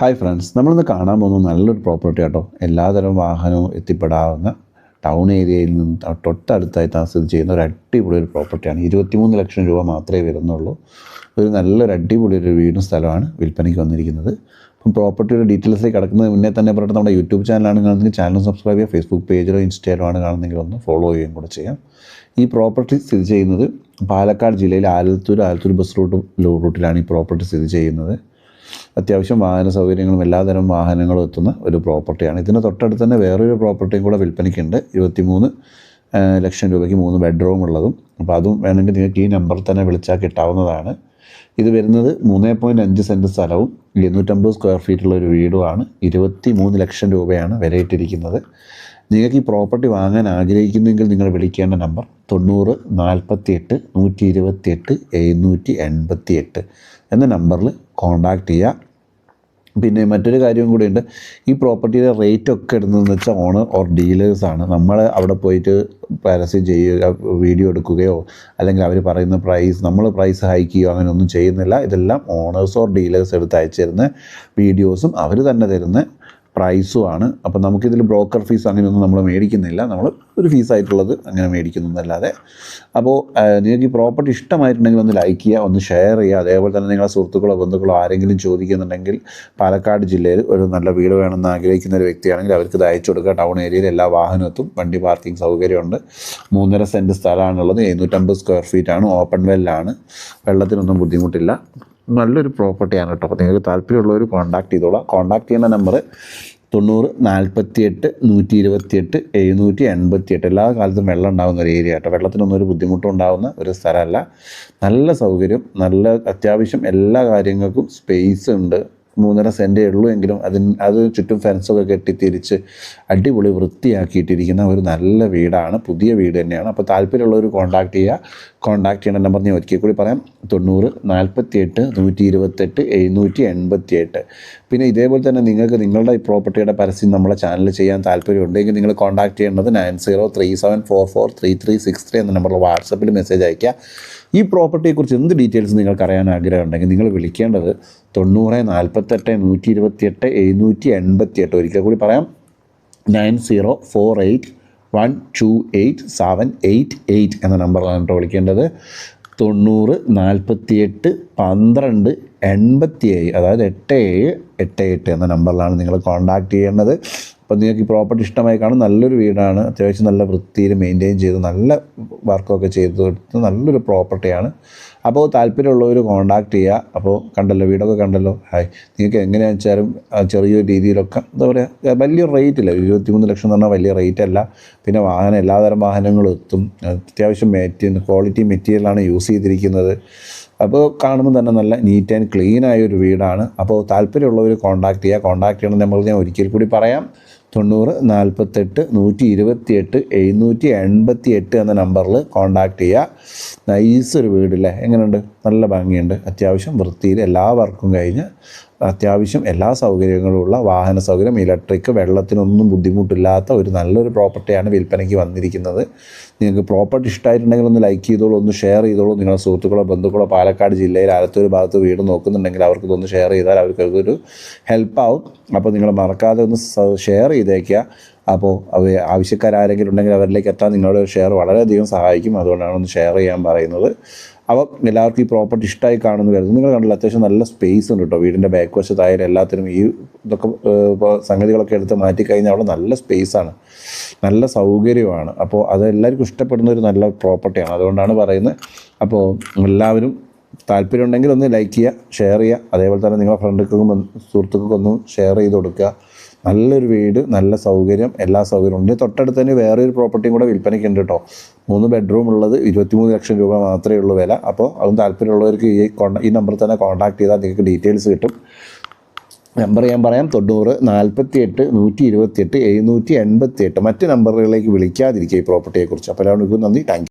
Hi friends നമ്മളിന്ന് കാണാൻ പോകുന്ന നല്ലൊരു പ്രോപ്പർട്ടി കേട്ടോ എല്ലാതരം വാഹനവും എത്തിപ്പെടാവുന്ന ടൗൺ ഏരിയയിൽ നിന്ന് ത- തൊട്ടടുത്തായി താ സ്ഥിതി ചെയ്യുന്ന ഒരു അടിപൊളി ഒരു പ്രോപ്പർട്ടിയാണ് ഇരുപത്തിമൂന്ന് ലക്ഷം രൂപ മാത്രമേ വരുന്നുള്ളൂ. ഒരു നല്ലൊരു അടിപൊളി ഒരു വീടും സ്ഥലമാണ് വിൽപ്പനയ്ക്ക് വന്നിരിക്കുന്നത്. അപ്പം പ്രോപ്പർട്ടിയുടെ ഡീറ്റെയിൽസിലേക്ക് കിടക്കുന്നത് മുന്നേ തന്നെ പറഞ്ഞിട്ട് നമ്മുടെ യൂട്യൂബ് ചാനലാണ് കാണുന്നെങ്കിൽ ചാനൽ സബ്സ്ക്രൈബ് ചെയ്യുക ഫേസ്ബുക്ക് പേജിലോ ഇൻസ്റ്റയിലോ ആണ് കാണുന്നെങ്കിൽ ഒന്ന് ഫോളോ ചെയ്യുകയും കൂടെ ചെയ്യാം. ഈ പ്രോപ്പർട്ടി സ്ഥിതി ചെയ്യുന്നത് പാലക്കാട് ജില്ലയിൽ ആലത്തൂർ ആലത്തൂർ ബസ് റൂട്ട് റൂട്ടിലാണ് ഈ പ്രോപ്പർട്ടി സ്ഥിതി ചെയ്യുന്നത്. അത്യാവശ്യം വാഹന സൗകര്യങ്ങളും എല്ലാതരം വാഹനങ്ങളും എത്തുന്ന ഒരു പ്രോപ്പർട്ടിയാണ്. ഇതിന് തൊട്ടടുത്ത് തന്നെ വേറൊരു പ്രോപ്പർട്ടിയും കൂടെ വിൽപ്പനയ്ക്കുണ്ട്. ഇരുപത്തിമൂന്ന് ലക്ഷം രൂപയ്ക്ക് മൂന്ന് ബെഡ്റൂം ഉള്ളതും. അപ്പോൾ അതും വേണമെങ്കിൽ നിങ്ങൾക്ക് ഈ നമ്പർ തന്നെ വിളിച്ചാൽ കിട്ടാവുന്നതാണ്. ഇത് വരുന്നത് മൂന്ന് പോയിന്റ് അഞ്ച് സെന്റ് സ്ഥലവും എഴുന്നൂറ്റമ്പത് സ്ക്വയർ ഫീറ്റ് ഉള്ള ഒരു വീടുമാണ്. ഇരുപത്തി മൂന്ന് ലക്ഷം രൂപയാണ് വിലയിട്ടിരിക്കുന്നത്. നിങ്ങൾക്ക് ഈ പ്രോപ്പർട്ടി വാങ്ങാൻ ആഗ്രഹിക്കുന്നെങ്കിൽ നിങ്ങൾ വിളിക്കേണ്ട നമ്പർ തൊണ്ണൂറ് നാൽപ്പത്തി എട്ട് നൂറ്റി ഇരുപത്തി എട്ട് എഴുന്നൂറ്റി എൺപത്തി എട്ട് എന്ന നമ്പറിൽ കോൺടാക്റ്റ് ചെയ്യുക. പിന്നെ മറ്റൊരു കാര്യവും കൂടിയുണ്ട്. ഈ പ്രോപ്പർട്ടിയുടെ റേറ്റ് ഒക്കെ ഇടുന്നതെന്ന് വെച്ചാൽ ഓണർ ഓർ ഡീലേഴ്സാണ് നമ്മൾ അവിടെ പോയിട്ട് പരസ്യം ചെയ്യുക വീഡിയോ എടുക്കുകയോ അല്ലെങ്കിൽ അവർ പറയുന്ന പ്രൈസ് നമ്മൾ പ്രൈസ് ഹൈക്ക് ചെയ്യുകയോ അങ്ങനെ ഒന്നും ചെയ്യുന്നില്ല. ഇതെല്ലാം ഓണേഴ്സ് ഓർ ഡീലേഴ്സ് എടുത്ത് അയച്ചു തരുന്ന വീഡിയോസും അവർ തന്നെ തരുന്ന പ്രൈസുമാണ് അപ്പോൾ നമുക്കിതിൽ ബ്രോക്കർ ഫീസ് അങ്ങനെയൊന്നും നമ്മൾ മേടിക്കുന്നില്ല. നമ്മൾ ഒരു ഫീസായിട്ടുള്ളത് അങ്ങനെ മേടിക്കുന്നതല്ലാതെ. അപ്പോൾ നിങ്ങൾക്ക് ഈ പ്രോപ്പർട്ടി ഇഷ്ടമായിട്ടുണ്ടെങ്കിൽ ഒന്ന് ലൈക്ക് ചെയ്യുക ഒന്ന് ഷെയർ ചെയ്യുക. അതേപോലെ തന്നെ നിങ്ങളുടെ സുഹൃത്തുക്കളോ ബന്ധുക്കളോ ആരെങ്കിലും ചോദിക്കുന്നുണ്ടെങ്കിൽ പാലക്കാട് ജില്ലയിൽ ഒരു നല്ല വീട് വേണമെന്ന് ആഗ്രഹിക്കുന്ന ഒരു വ്യക്തിയാണെങ്കിൽ അവർക്ക് ഇത് അയച്ചു കൊടുക്കുക. ടൗൺ ഏരിയയിൽ എല്ലാ വാഹനത്തും വണ്ടി പാർക്കിംഗ് സൗകര്യമുണ്ട്. മൂന്നര സെന്റ് സ്ഥലമാണുള്ളത്. എഴുന്നൂറ്റമ്പത് സ്ക്വയർ ഫീറ്റ് ആണ്. ഓപ്പൺ വെല്ലാണ് വെള്ളത്തിനൊന്നും ബുദ്ധിമുട്ടില്ല. നല്ലൊരു പ്രോപ്പർട്ടിയാണ് കേട്ടോ. നിങ്ങൾക്ക് താല്പര്യമുള്ളവർ കോൺടാക്ട് ചെയ്തോളാം. കോൺടാക്ട് ചെയ്യുന്ന നമ്പർ തൊണ്ണൂറ് നാൽപ്പത്തി എട്ട് നൂറ്റി ഇരുപത്തി എട്ട് എഴുന്നൂറ്റി എൺപത്തി എട്ട് എല്ലാ കാലത്തും വെള്ളം ഉണ്ടാകുന്ന ഒരു ഏരിയ കേട്ടോ. വെള്ളത്തിനൊന്നും ഒരു ബുദ്ധിമുട്ടും ഉണ്ടാകുന്ന ഒരു സ്ഥലമല്ല. നല്ല സൗകര്യം നല്ല അത്യാവശ്യം എല്ലാ കാര്യങ്ങൾക്കും സ്പേസ് ഉണ്ട്. മൂന്നര സെന്റേ ഉള്ളൂ എങ്കിലും അതിന് അത് ചുറ്റും ഫെൻസൊക്കെ കെട്ടി തിരിച്ച് അടിപൊളി വൃത്തിയാക്കിയിട്ടിരിക്കുന്ന ഒരു നല്ല വീടാണ്. പുതിയ വീട് തന്നെയാണ്. അപ്പോൾ താല്പര്യമുള്ളവർ കോൺടാക്ട് ചെയ്യുക കോൺടാക്ട് ചെയ്യേണ്ട നമ്പർ ഞാൻ ഒരിക്കൽ കൂടി പറയാം. തൊണ്ണൂറ് നാൽപ്പത്തി എട്ട് നൂറ്റി ഇരുപത്തെട്ട് എഴുന്നൂറ്റി എൺപത്തി എട്ട് പിന്നെ ഇതേപോലെ തന്നെ നിങ്ങൾക്ക് നിങ്ങളുടെ ഈ പ്രോപ്പർട്ടിയുടെ പരസ്യം നമ്മളെ ചാനൽ ചെയ്യാൻ താല്പര്യമുണ്ടെങ്കിൽ നിങ്ങൾ കോൺടാക്ട് ചെയ്യേണ്ടത് nine zero three seven four four three three six three എന്ന നമ്പറിൽ വാട്സപ്പിൽ മെസ്സേജ് അയയ്ക്കുക. ഈ പ്രോപ്പർട്ടിയെക്കുറിച്ച് എന്ത് ഡീറ്റെയിൽസ് നിങ്ങൾക്ക് അറിയാൻ ആഗ്രഹം ഉണ്ടെങ്കിൽ നിങ്ങൾ വിളിക്കേണ്ടത് തൊണ്ണൂറ് നാൽപ്പത്തെട്ട് നൂറ്റി ഇരുപത്തിയെട്ട് എഴുന്നൂറ്റി എൺപത്തി എട്ട് ഒരിക്കൽ കൂടി പറയാം. Nine zero four eight one two eight seven eight eight എന്ന നമ്പറിലാണ് കേട്ടോ വിളിക്കേണ്ടത്. തൊണ്ണൂറ് നാൽപ്പത്തിയെട്ട് പന്ത്രണ്ട് എൺപത്തി ഏഴ് അതായത് എട്ട് ഏഴ് എട്ട് എട്ട് എന്ന നമ്പറിലാണ് നിങ്ങൾ കോൺടാക്ട് ചെയ്യേണ്ടത്. അപ്പോൾ നിങ്ങൾക്ക് ഈ പ്രോപ്പർട്ടി ഇഷ്ടമായി കാണും നല്ലൊരു വീടാണ്. അത്യാവശ്യം നല്ല വൃത്തിയിൽ മെയിന്റെയിൻ ചെയ്ത് നല്ല വർക്കൊക്കെ ചെയ്ത് കൊടുത്ത് നല്ലൊരു പ്രോപ്പർട്ടിയാണ് അപ്പോൾ താല്പര്യമുള്ളവർ കോൺടാക്ട് ചെയ്യുക അപ്പോൾ കണ്ടല്ലോ വീടൊക്കെ കണ്ടല്ലോ. ഹായ്. നിങ്ങൾക്ക് എങ്ങനെയാണെന്ന് വെച്ചാലും ചെറിയൊരു രീതിയിലൊക്കെ എന്താ പറയുക വലിയ റേറ്റ് ഇല്ല. ഇരുപത്തിമൂന്ന് ലക്ഷം എന്ന് പറഞ്ഞാൽ വലിയ റേറ്റ് അല്ല. പിന്നെ വാഹനം എല്ലാതരം വാഹനങ്ങളും എത്തും. അത്യാവശ്യം മെറ്റീരിയൽ ക്വാളിറ്റി മെറ്റീരിയലാണ് യൂസ് ചെയ്തിരിക്കുന്നത്. അപ്പോൾ കാണുമ്പോൾ തന്നെ നല്ല നീറ്റ് ആൻഡ് ക്ലീൻ ആയ ഒരു വീടാണ്. അപ്പോൾ താല്പര്യമുള്ളവർ കോൺടാക്ട് ചെയ്യുക. കോൺടാക്ട് ചെയ്യണം നമ്മൾ ഞാൻ ഒരിക്കൽ കൂടി പറയാം. തൊണ്ണൂറ് നാൽപ്പത്തെട്ട് നൂറ്റി ഇരുപത്തിയെട്ട് എഴുന്നൂറ്റി എൺപത്തി എട്ട് എന്ന നമ്പറിൽ കോൺടാക്ട് ചെയ്യുക. നൈസ് ഒരു വീടില്ലേ എങ്ങനെയുണ്ട്? നല്ല ഭംഗിയുണ്ട്. അത്യാവശ്യം വൃത്തിയിൽ എല്ലാ വർക്കും കഴിഞ്ഞ് അത്യാവശ്യം എല്ലാ സൗകര്യങ്ങളും ഉള്ള വാഹന സൗകര്യം ഇലക്ട്രിക് വെള്ളത്തിനൊന്നും ബുദ്ധിമുട്ടില്ലാത്ത ഒരു നല്ലൊരു പ്രോപ്പർട്ടിയാണ് വിൽപ്പനയ്ക്ക് വന്നിരിക്കുന്നത്. നിങ്ങൾക്ക് പ്രോപ്പർട്ടി ഇഷ്ടമായിട്ടുണ്ടെങ്കിൽ ഒന്ന് ലൈക്ക് ചെയ്തോളൂ ഒന്ന് ഷെയർ ചെയ്തോളൂ. നിങ്ങളുടെ സുഹൃത്തുക്കളോ ബന്ധുക്കളോ പാലക്കാട് ജില്ലയിൽ ആലത്തൂർ ഭാഗത്ത് വീട് നോക്കുന്നുണ്ടെങ്കിൽ അവർക്ക് ഇതൊന്ന് ഷെയർ ചെയ്താൽ അവർക്ക് ഒരു ഹെൽപ്പാവും അപ്പോൾ നിങ്ങൾ മറക്കാതെ ഒന്ന് ഷെയർ ചെയ്തേക്കുക. അപ്പോൾ അവർ ആവശ്യക്കാരാരെങ്കിലും ഉണ്ടെങ്കിൽ അവരിലേക്ക് എത്താൻ നിങ്ങളുടെ ഷെയർ വളരെയധികം സഹായിക്കും. അതുകൊണ്ടാണ് ഒന്ന് ഷെയർ ചെയ്യാൻ പറയുന്നത്. അപ്പോൾ എല്ലാവർക്കും ഈ പ്രോപ്പർട്ടി ഇഷ്ടമായി കാണുന്നു കരുതുന്നു. നിങ്ങൾ കണ്ടില്ല അത്യാവശ്യം നല്ല സ്പേസ് ഉണ്ട് കേട്ടോ വീടിന്റെ ബാക്ക് വശത്തായാലും എല്ലാത്തിനും ഈ ഇതൊക്കെ ഇപ്പോൾ സംഗതികളൊക്കെ എടുത്ത് മാറ്റിക്കഴിഞ്ഞാൽ അവിടെ നല്ല സ്പേസാണ് നല്ല സൗകര്യമാണ്. അപ്പോൾ അത് എല്ലാവർക്കും ഇഷ്ടപ്പെടുന്ന ഒരു നല്ല പ്രോപ്പർട്ടിയാണ് അതുകൊണ്ടാണ് പറയുന്നത്. അപ്പോൾ എല്ലാവരും താല്പര്യം ഉണ്ടെങ്കിൽ ഒന്ന് ലൈക്ക് ചെയ്യുക ഷെയർ ചെയ്യുക. അതേപോലെ തന്നെ നിങ്ങളുടെ ഫ്രണ്ടുകൾക്കും സുഹൃത്തുക്കൾക്കൊന്നും സുഹൃത്തുക്കൾക്കും ഷെയർ ചെയ്ത് കൊടുക്കുക. നല്ലൊരു വീട് നല്ല സൗകര്യം എല്ലാ സൗകര്യവും ഉണ്ട്. തൊട്ടടുത്ത് തന്നെ വേറെ ഒരു പ്രോപ്പർട്ടിയും കൂടെ വിൽപ്പനയ്ക്ക് ഉണ്ട് കേട്ടോ മൂന്ന് ബെഡ്റൂം ഉള്ളത് ഇരുപത്തിമൂന്ന് ലക്ഷം രൂപ മാത്രമേ ഉള്ളൂ വില. അപ്പോൾ അതും താല്പര്യമുള്ളവർക്ക് ഈ ഈ നമ്പറിൽ തന്നെ കോൺടാക്ട് ചെയ്താൽ നിങ്ങൾക്ക് ഡീറ്റെയിൽസ് കിട്ടും. നമ്പർ ഞാൻ പറയാം തൊണ്ണൂറ് നാൽപ്പത്തി എട്ട് നൂറ്റി ഇരുപത്തി എട്ട് എഴുന്നൂറ്റി എൺപത്തി എട്ട് മറ്റ് നമ്പറുകളിലേക്ക് വിളിക്കാതിരിക്കുക ഈ പ്രോപ്പർട്ടിയെക്കുറിച്ച് അപ്പോൾ എല്ലാവർക്കും നന്ദി. താങ്ക്